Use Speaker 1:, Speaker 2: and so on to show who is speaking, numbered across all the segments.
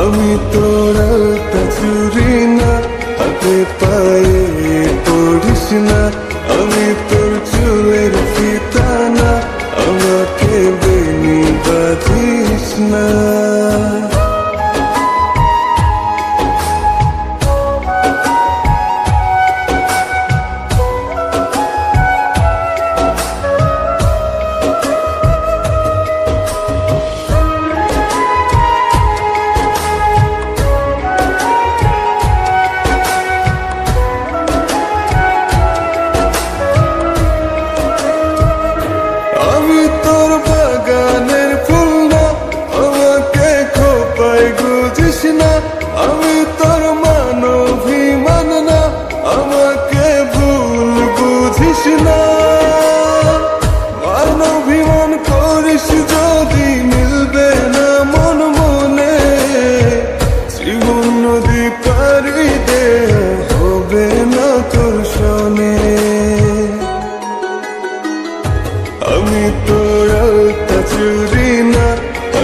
Speaker 1: আমি তোর চুরি না হাতে পায়ে পড়িস না আমি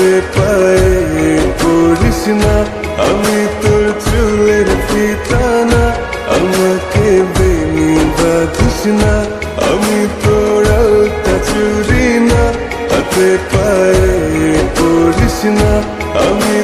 Speaker 1: হাতে পায়ে পড়িস না আমি তোর চুলের ফিতানা আমাকে বেনি বাঁধিস না আমি তোর আলতা চুরি না হাতে পায়ে করিস না আমি